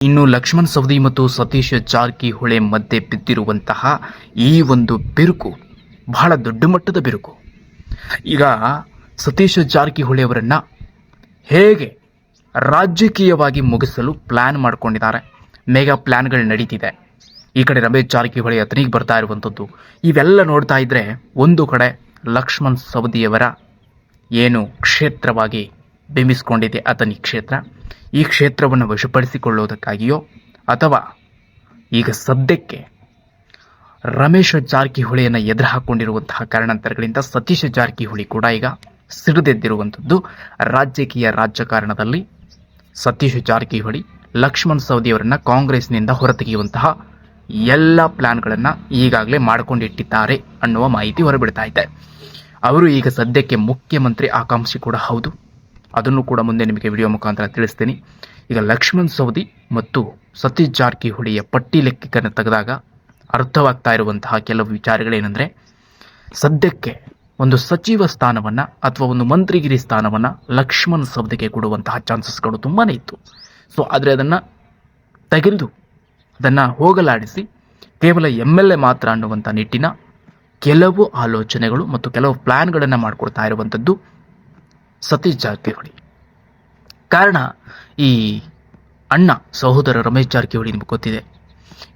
ಇನ್ನು ಲಕ್ಷ್ಮಣ್ ಸವದಿ ಮತ್ತು ಸತೀಶ್ ಜಾರಕಿಹೊಳಿ ಮಧ್ಯೆ ಬಿದ್ದಿರುವಂತಹ ಈ ಒಂದು ಬಿರುಕು ಬಹಳ ದೊಡ್ಡ ಮಟ್ಟದ ಬಿರುಕು. ಈಗ ಸತೀಶ್ ಜಾರಕಿಹೊಳಿ ಅವರನ್ನು ಹೇಗೆ ರಾಜಕೀಯವಾಗಿ ಮುಗಿಸಲು ಪ್ಲಾನ್ ಮಾಡ್ಕೊಂಡಿದ್ದಾರೆ. ಮೇಗಾ ಪ್ಲಾನ್ಗಳು ನಡೀತಿದೆ. ಈ ಕಡೆ ರಮೇಶ್ ಜಾರಕಿಹೊಳಿ ಅತನಿಗೆ ಬರ್ತಾ ಇರುವಂಥದ್ದು. ಇವೆಲ್ಲ ನೋಡ್ತಾ ಇದ್ರೆ ಒಂದು ಕಡೆ ಲಕ್ಷ್ಮಣ್ ಸವದಿಯವರ ಏನು ಕ್ಷೇತ್ರವಾಗಿ ಬಿಂಬಿಸ್ಕೊಂಡಿದೆ. ಈ ಕ್ಷೇತ್ರ, ಈ ಕ್ಷೇತ್ರವನ್ನು ವಶಪಡಿಸಿಕೊಳ್ಳುವುದಕ್ಕಾಗಿಯೋ ಅಥವಾ ಈಗ ಸದ್ಯಕ್ಕೆ ರಮೇಶ ಜಾರಕಿಹೊಳಿಯನ್ನು ಎದುರು ಹಾಕೊಂಡಿರುವಂತಹ ಕಾರಣಾಂತರಗಳಿಂದ ಸತೀಶ ಜಾರಕಿಹೊಳಿ ಕೂಡ ಈಗ ಸಿಡಿದೆದ್ದಿರುವಂಥದ್ದು ರಾಜಕೀಯ ರಾಜಕಾರಣದಲ್ಲಿ ಸತೀಶ ಜಾರಕಿಹೊಳಿ, ಲಕ್ಷ್ಮಣ್ ಸವದಿಯವರನ್ನು ಕಾಂಗ್ರೆಸ್ನಿಂದ ಹೊರತೆಗೆಯುವಂತಹ ಎಲ್ಲ ಪ್ಲಾನ್ಗಳನ್ನು ಈಗಾಗಲೇ ಮಾಡಿಕೊಂಡಿಟ್ಟಿದ್ದಾರೆ ಅನ್ನುವ ಮಾಹಿತಿ ಹೊರಬಿಡ್ತಾ ಇದೆ. ಅವರು ಈಗ ಸದ್ಯಕ್ಕೆ ಮುಖ್ಯಮಂತ್ರಿ ಆಕಾಂಕ್ಷಿ ಕೂಡ ಹೌದು. ಅದನ್ನು ಕೂಡ ಮುಂದೆ ನಿಮಗೆ ವಿಡಿಯೋ ಮುಖಾಂತರ ತಿಳಿಸ್ತೀನಿ. ಈಗ ಲಕ್ಷ್ಮಣ್ ಸವದಿ ಮತ್ತು ಸತೀಶ್ ಜಾರಕಿಹೊಳಿಯ ಪಟ್ಟಿ ಲೆಕ್ಕವನ್ನು ತೆಗೆದಾಗ ಅರ್ಥವಾಗ್ತಾ ಇರುವಂತಹ ಕೆಲವು ವಿಚಾರಗಳೇನೆಂದರೆ, ಸದ್ಯಕ್ಕೆ ಒಂದು ಸಚಿವ ಸ್ಥಾನವನ್ನು ಅಥವಾ ಒಂದು ಮಂತ್ರಿಗಿರಿ ಸ್ಥಾನವನ್ನು ಲಕ್ಷ್ಮಣ್ ಸವದಿಗೆ ಕೊಡುವಂತಹ ಚಾನ್ಸಸ್ಗಳು ತುಂಬಾ ಇತ್ತು. ಸೊ ಆದರೆ ಅದನ್ನು ತೆಗೆದು, ಅದನ್ನು ಹೋಗಲಾಡಿಸಿ ಕೇವಲ ಎಂ ಎಲ್ ಎ ಮಾತ್ರ ಅನ್ನುವಂಥ ನಿಟ್ಟಿನ ಕೆಲವು ಆಲೋಚನೆಗಳು ಮತ್ತು ಕೆಲವು ಪ್ಲ್ಯಾನ್ಗಳನ್ನು ಮಾಡಿಕೊಡ್ತಾ ಇರುವಂಥದ್ದು ಸತೀಶ್ ಜಾರಕಿಹೊಳಿ. ಕಾರಣ ಈ ಅಣ್ಣ ಸಹೋದರ ರಮೇಶ್ ಜಾರಕಿಹೊಳಿ ನಿಮಗೆ ಗೊತ್ತಿದೆ.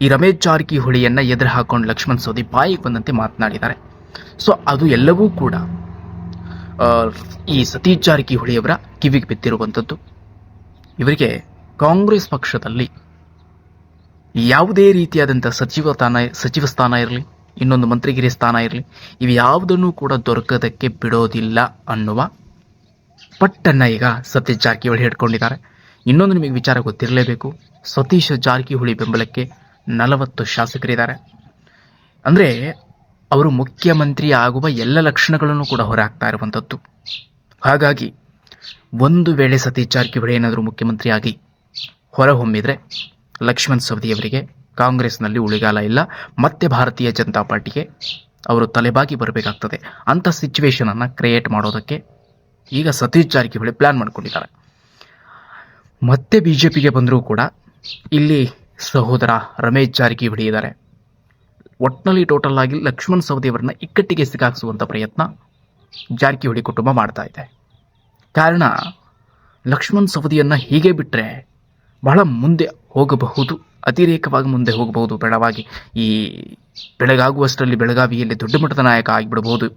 ಈ ರಮೇಶ್ ಜಾರಕಿಹೊಳಿಯನ್ನು ಎದುರು ಹಾಕೊಂಡು ಲಕ್ಷ್ಮಣ್ ಸೋದಿ ಬಾಯಿಗೆ ಬಂದಂತೆ ಮಾತನಾಡಿದ್ದಾರೆ. ಸೊ ಅದು ಎಲ್ಲವೂ ಕೂಡ ಈ ಸತೀಶ್ ಜಾರಕಿಹೊಳಿಯವರ ಕಿವಿಗೆ ಬಿದ್ದಿರುವಂಥದ್ದು. ಇವರಿಗೆ ಕಾಂಗ್ರೆಸ್ ಪಕ್ಷದಲ್ಲಿ ಯಾವುದೇ ರೀತಿಯಾದಂಥ ಸಚಿವ ಸ್ಥಾನ ಸಚಿವ ಸ್ಥಾನ ಇರಲಿ, ಇನ್ನೊಂದು ಮಂತ್ರಿಗಿರಿ ಸ್ಥಾನ ಇರಲಿ ಇವು ಯಾವುದನ್ನು ಕೂಡ ದೊರಕದಕ್ಕೆ ಬಿಡೋದಿಲ್ಲ ಅನ್ನುವ ಪಟ್ಟನ್ನ ಈಗ ಸತೀಶ್ ಜಾರಕಿಹೊಳಿ ಹಿಡ್ಕೊಂಡಿದ್ದಾರೆ ಇನ್ನೊಂದು ನಿಮಗೆ ವಿಚಾರ ಗೊತ್ತಿರಲೇಬೇಕು. ಸತೀಶ್ ಜಾರಕಿಹೊಳಿ ಬೆಂಬಲಕ್ಕೆ ನಲವತ್ತು ಶಾಸಕರಿದ್ದಾರೆ. ಅಂದರೆ ಅವರು ಮುಖ್ಯಮಂತ್ರಿ ಆಗುವ ಎಲ್ಲ ಲಕ್ಷಣಗಳನ್ನು ಕೂಡ ಹೊರಹಾಕ್ತಾ ಇರುವಂಥದ್ದು ಹಾಗಾಗಿ ಒಂದು ವೇಳೆ ಸತೀಶ್ ಜಾರಕಿಹೊಳಿ ಏನಾದರೂ ಮುಖ್ಯಮಂತ್ರಿ ಆಗಿ ಹೊರಹೊಮ್ಮಿದರೆ ಲಕ್ಷ್ಮಣ್ ಸವದಿಯವರಿಗೆ ಕಾಂಗ್ರೆಸ್ನಲ್ಲಿ ಉಳಿಗಾಲ ಇಲ್ಲ. ಮತ್ತೆ ಭಾರತೀಯ ಜನತಾ ಪಾರ್ಟಿಗೆ ಅವರು ತಲೆಬಾಗಿ ಬರಬೇಕಾಗ್ತದೆ. ಅಂಥ ಸಿಚುವೇಶನನ್ನು ಕ್ರಿಯೇಟ್ ಮಾಡೋದಕ್ಕೆ ಈಗ ಸತೀಶ್ ಜಾರಕಿಹೊಳಿ ಪ್ಲಾನ್ ಮಾಡ್ಕೊಂಡಿದ್ದಾರೆ. ಮತ್ತೆ ಬಿ ಜೆ ಪಿಗೆ ಬಂದರೂ ಕೂಡ ಇಲ್ಲಿ ಸಹೋದರ ರಮೇಶ್ ಜಾರಕಿಹೊಳಿ ಇದ್ದಾರೆ. ಒಟ್ನಲ್ಲಿ ಟೋಟಲ್ ಆಗಿ ಲಕ್ಷ್ಮಣ್ ಸವದಿಯವರನ್ನ ಇಕ್ಕಟ್ಟಿಗೆ ಸಿಕ್ಕಾಕ್ಸುವಂಥ ಪ್ರಯತ್ನ ಜಾರಕಿಹೊಳಿ ಕುಟುಂಬ ಮಾಡ್ತಾ ಇದೆ. ಕಾರಣ, ಲಕ್ಷ್ಮಣ್ ಸವದಿಯನ್ನು ಹೀಗೆ ಬಿಟ್ಟರೆ ಬಹಳ ಮುಂದೆ ಹೋಗಬಹುದು, ಅತಿರೇಕವಾಗಿ ಮುಂದೆ ಹೋಗಬಹುದು. ಬೆಳವಾಗಿ ಈ ಬೆಳಗಾಗುವಷ್ಟರಲ್ಲಿ ಬೆಳಗಾವಿಯಲ್ಲಿ ದೊಡ್ಡ ಮಟ್ಟದ ನಾಯಕ ಆಗಿಬಿಡಬಹುದು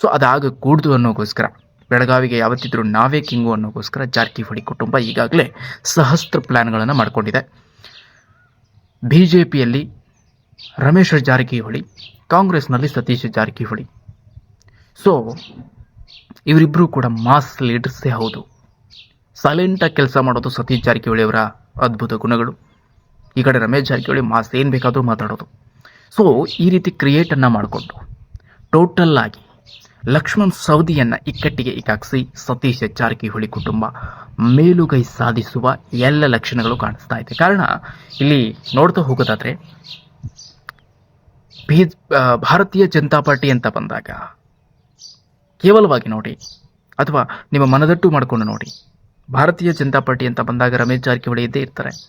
ಸೊ ಅದಾಗ ಕೂಡ್ದು ಅನ್ನೋಗೋಸ್ಕರ ಬೆಳಗಾವಿಗೆ ಯಾವತ್ತಿದ್ರೂ ನಾವೇ ಕಿಂಗು ಅನ್ನೋಕ್ಕೋಸ್ಕರ ಜಾರಕಿಹೊಳಿ ಕುಟುಂಬ ಈಗಾಗಲೇ ಸಹಸ್ರ ಪ್ಲ್ಯಾನ್ಗಳನ್ನು ಮಾಡಿಕೊಂಡಿದೆ. ಬಿ ಜೆ ಪಿಯಲ್ಲಿ ರಮೇಶ್ ಜಾರಕಿಹೊಳಿ, ಕಾಂಗ್ರೆಸ್ನಲ್ಲಿ ಸತೀಶ್ ಜಾರಕಿಹೊಳಿ. ಸೊ ಇವರಿಬ್ಬರೂ ಕೂಡ ಮಾಸ್ ಲೀಡರ್ಸೇ ಹೌದು. ಸೈಲೆಂಟಾಗಿ ಕೆಲಸ ಮಾಡೋದು ಸತೀಶ್ ಜಾರಕಿಹೊಳಿ ಅವರ ಅದ್ಭುತ ಗುಣಗಳು. ಈ ಕಡೆ ರಮೇಶ್ ಜಾರಕಿಹೊಳಿ ಮಾಸ್ ಏನು ಬೇಕಾದರೂ ಮಾತಾಡೋದು. ಸೊ ಈ ರೀತಿ ಕ್ರಿಯೇಟನ್ನು ಮಾಡಿಕೊಂಡು ಟೋಟಲ್ ಆಗಿ ಲಕ್ಷ್ಮಣ್ ಸವದಿಯನ್ನ ಇಕ್ಕಟ್ಟಿಗೆ ಇಕ್ಕಾಕ್ಸಿ ಸತೀಶ್ ಜಾರಕಿಹೊಳಿ ಕುಟುಂಬ ಮೇಲುಗೈ ಸಾಧಿಸುವ ಎಲ್ಲ ಲಕ್ಷಣಗಳು ಕಾಣಿಸ್ತಾ ಇದೆ. ಕಾರಣ, ಇಲ್ಲಿ ನೋಡ್ತಾ ಹೋಗೋದಾದ್ರೆ ಬಿ- ಭಾರತೀಯ ಜನತಾ ಪಾರ್ಟಿ ಅಂತ ಬಂದಾಗ, ಕೇವಲವಾಗಿ ನೋಡಿ, ಅಥವಾ ನಿಮ್ಮ ಮನದಟ್ಟು ಮಾಡಿಕೊಂಡು ನೋಡಿ, ಭಾರತೀಯ ಜನತಾ ಪಾರ್ಟಿ ಅಂತ ಬಂದಾಗ ರಮೇಶ್ ಜಾರಕಿಹೊಳಿ ಇದ್ದೇ ಇರ್ತಾರೆ.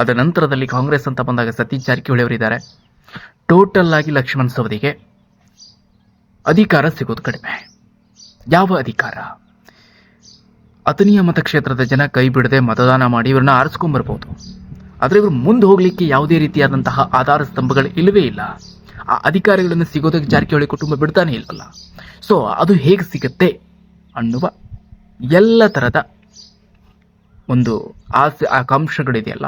ಅದರ ನಂತರದಲ್ಲಿ ಕಾಂಗ್ರೆಸ್ ಅಂತ ಬಂದಾಗ ಸತೀಶ್ ಜಾರಕಿಹೊಳಿ ಅವರಿದ್ದಾರೆ. ಟೋಟಲ್ ಆಗಿ ಲಕ್ಷ್ಮಣ್ ಸವದಿಗೆ ಅಧಿಕಾರ ಸಿಗೋದು ಕಡಿಮೆ. ಯಾವ ಅಧಿಕಾರ? ಅತನಿಯ ಮತಕ್ಷೇತ್ರದ ಜನ ಕೈ ಬಿಡದೆ ಮತದಾನ ಮಾಡಿ ಇವ್ರನ್ನ ಆರಿಸ್ಕೊಂಡ್ಬರ್ಬೋದು ಆದರೆ ಇವರು ಮುಂದೆ ಹೋಗಲಿಕ್ಕೆ ಯಾವುದೇ ರೀತಿಯಾದಂತಹ ಆಧಾರ ಸ್ತಂಭಗಳು ಇಲ್ಲವೇ ಇಲ್ಲ. ಆ ಅಧಿಕಾರಿಗಳನ್ನು ಸಿಗೋದಕ್ಕೆ ಜಾರಕಿಹೊಳಿ ಕುಟುಂಬ ಬಿಡ್ತಾನೆ ಇಲ್ಲವಲ್ಲ ಸೊ ಅದು ಹೇಗೆ ಸಿಗುತ್ತೆ ಅನ್ನುವ ಎಲ್ಲ ಥರದ ಒಂದು ಆಸೆ, ಆಕಾಂಕ್ಷೆಗಳಿದೆಯಲ್ಲ.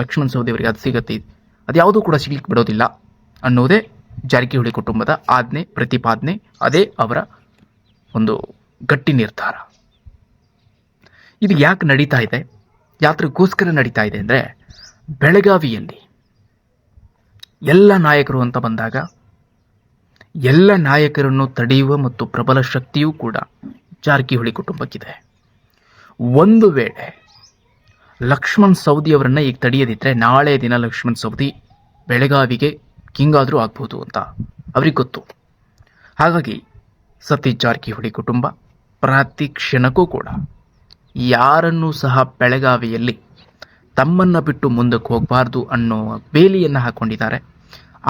ಲಕ್ಷ್ಮಣ ಸೌದಿ ಅವರಿಗೆ ಅದು ಸಿಗತ್ತೆ. ಅದು ಯಾವುದೂ ಕೂಡ ಸಿಗ್ಲಿಕ್ಕೆ ಬಿಡೋದಿಲ್ಲ ಅನ್ನೋದೇ ಜಾರಕಿಹೊಳಿ ಕುಟುಂಬದ ಆಜ್ಞೆ ಪ್ರತಿಪಾದನೆ ಅದೇ ಅವರ ಒಂದು ಗಟ್ಟಿ ನಿರ್ಧಾರ. ಇದು ಯಾಕೆ ನಡೀತಾ ಇದೆ? ಯಾತ್ರೆಗೋಸ್ಕರ ನಡೀತಾ ಇದೆ ಅಂದರೆ ಬೆಳಗಾವಿಯಲ್ಲಿ ಎಲ್ಲ ನಾಯಕರು ಅಂತ ಬಂದಾಗ ಎಲ್ಲ ನಾಯಕರನ್ನು ತಡೆಯುವ ಮತ್ತು ಪ್ರಬಲ ಶಕ್ತಿಯೂ ಕೂಡ ಜಾರಕಿಹೊಳಿ ಕುಟುಂಬಕ್ಕಿದೆ. ಒಂದು ವೇಳೆ ಲಕ್ಷ್ಮಣ್ ಸೌದಿ ಅವರನ್ನು ಈಗ ತಡೆಯದಿದ್ದರೆ ನಾಳೆ ದಿನ ಲಕ್ಷ್ಮಣ್ ಸೌದಿ ಬೆಳಗಾವಿಗೆ ಕಿಂಗ್ ಆದರೂ ಆಗ್ಬೋದು ಅಂತ ಅವ್ರಿಗೆ ಗೊತ್ತು ಹಾಗಾಗಿ ಸತೀಶ್ ಜಾರಕಿಹೊಳಿ ಕುಟುಂಬ, ಪ್ರತಿ ಕ್ಷಣಕ್ಕೂ ಕೂಡ ಯಾರನ್ನೂ ಸಹ ಬೆಳಗಾವಿಯಲ್ಲಿ ತಮ್ಮನ್ನು ಬಿಟ್ಟು ಮುಂದಕ್ಕೆ ಹೋಗಬಾರ್ದು ಅನ್ನೋ ಬೇಲಿಯನ್ನು ಹಾಕೊಂಡಿದ್ದಾರೆ.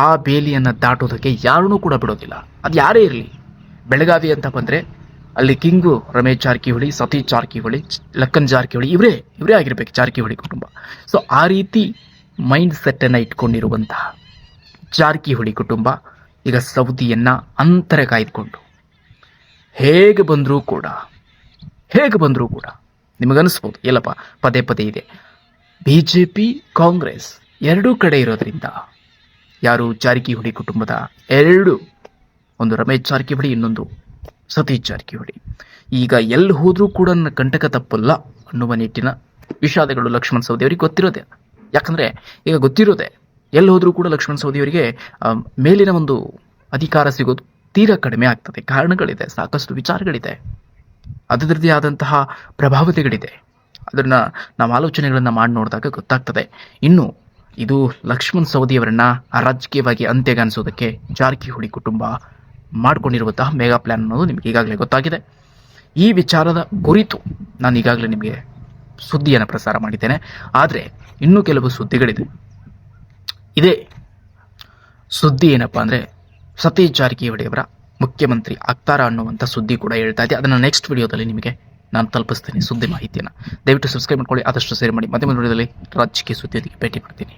ಆ ಬೇಲಿಯನ್ನು ದಾಟೋದಕ್ಕೆ ಯಾರನ್ನೂ ಕೂಡ ಬಿಡೋದಿಲ್ಲ. ಅದು ಯಾರೇ ಇರಲಿ, ಬೆಳಗಾವಿ ಅಂತ ಬಂದರೆ ಅಲ್ಲಿ ಕಿಂಗು ರಮೇಶ್ ಜಾರಕಿಹೊಳಿ, ಸತೀಶ್ ಜಾರಕಿಹೊಳಿ, ಲಕ್ಕನ್ ಜಾರಕಿಹೊಳಿ ಇವರೇ ಇವರೇ ಆಗಿರ್ಬೇಕು ಜಾರಕಿಹೊಳಿ ಕುಟುಂಬ. ಸೊ ಆ ರೀತಿ ಮೈಂಡ್ ಸೆಟ್ಟನ್ನು ಇಟ್ಕೊಂಡಿರುವಂತಹ ಜಾರಕಿಹೊಳಿ ಕುಟುಂಬ, ಈಗ ಸೌದಿಯನ್ನು ಅಂತರ ಕಾಯ್ದುಕೊಂಡು. ಹೇಗೆ ಬಂದರೂ ಕೂಡ, ಹೇಗೆ ಬಂದರೂ ಕೂಡ, ನಿಮಗನ್ನಿಸ್ಬೋದು, ಎಲ್ಲಪ್ಪ, ಪದೇ ಪದೇ ಇದೆ. ಬಿ ಜೆ ಪಿ ಕಾಂಗ್ರೆಸ್ ಎರಡೂ ಕಡೆ ಇರೋದ್ರಿಂದ ಯಾರು ಜಾರಕಿಹೊಳಿ ಕುಟುಂಬದ ಎರಡು, ಒಂದು ರಮೇಶ್ ಜಾರಕಿಹೊಳಿ ಇನ್ನೊಂದು ಸತೀಶ್ ಜಾರಕಿಹೊಳಿ ಈಗ ಎಲ್ಲಿ ಹೋದರೂ ಕೂಡ ನನ್ನ ಕಂಟಕ ತಪ್ಪಲ್ಲ ಅನ್ನುವ ನಿಟ್ಟಿನ ವಿಷಾದಗಳು ಲಕ್ಷ್ಮಣ್ ಸವದಿ ಅವರಿಗೆ ಗೊತ್ತಿರೋದೆ. ಯಾಕಂದರೆ, ಈಗ ಗೊತ್ತಿರೋದೆ ಎಲ್ಲಿ ಹೋದರೂ ಕೂಡ ಲಕ್ಷ್ಮಣ್ ಸವದಿ ಅವರಿಗೆ ಮೇಲಿನ ಒಂದು ಅಧಿಕಾರ ಸಿಗೋದು ತೀರಾ ಕಡಿಮೆ ಆಗ್ತದೆ. ಕಾರಣಗಳಿದೆ, ಸಾಕಷ್ಟು ವಿಚಾರಗಳಿದೆ. ಅದರದ್ದೇ ಆದಂತಹ ಪ್ರಭಾವತೆಗಳಿದೆ. ಅದನ್ನ ನಾವು ಆಲೋಚನೆಗಳನ್ನು ಮಾಡಿ ನೋಡಿದಾಗ ಗೊತ್ತಾಗ್ತದೆ. ಇನ್ನು, ಇದು ಲಕ್ಷ್ಮಣ್ ಸವದಿಯವರನ್ನ ರಾಜಕೀಯವಾಗಿ ಅಂತ್ಯಗಾನಿಸೋದಕ್ಕೆ ಜಾರಕಿಹೊಳಿ ಕುಟುಂಬ ಮಾಡಿಕೊಂಡಿರುವಂತಹ ಮೆಗಾ ಪ್ಲಾನ್ ಅನ್ನೋದು ನಿಮಗೆ ಈಗಾಗಲೇ ಗೊತ್ತಾಗಿದೆ. ಈ ವಿಚಾರದ ಕುರಿತು ನಾನು ಈಗಾಗಲೇ ನಿಮಗೆ ಸುದ್ದಿಯನ್ನು ಪ್ರಸಾರ ಮಾಡಿದ್ದೇನೆ. ಆದರೆ, ಇನ್ನೂ ಕೆಲವು ಸುದ್ದಿಗಳಿದೆ. ಇದೇ ಸುದ್ದಿ ಏನಪ್ಪಾ ಅಂದರೆ ಸತೀಶ್ ಜಾರಕಿಹೊಳಿಯವರ ಮುಖ್ಯಮಂತ್ರಿ ಆಗ್ತಾರಾ ಅನ್ನುವಂಥ ಸುದ್ದಿ ಕೂಡ ಹೇಳ್ತಾ ಇದೆ. ಅದನ್ನು ನೆಕ್ಸ್ಟ್ ವಿಡಿಯೋದಲ್ಲಿ ನಿಮಗೆ ನಾನು ತಲುಪಿಸ್ತೀನಿ ಸುದ್ದಿ ಮಾಹಿತಿಯನ್ನು. ದಯವಿಟ್ಟು ಸಬ್ಸ್ಕ್ರೈಬ್ ಮಾಡ್ಕೊಳ್ಳಿ, ಆದಷ್ಟು ಸೇರ್ ಮಾಡಿ. ಮತ್ತೆ ಮುಂದೆ ವಿಡಿಯೋದಲ್ಲಿ ರಾಜಕೀಯ ಸುದ್ದಿಯೊಂದಿಗೆ ಭೇಟಿ ಮಾಡ್ತೀನಿ.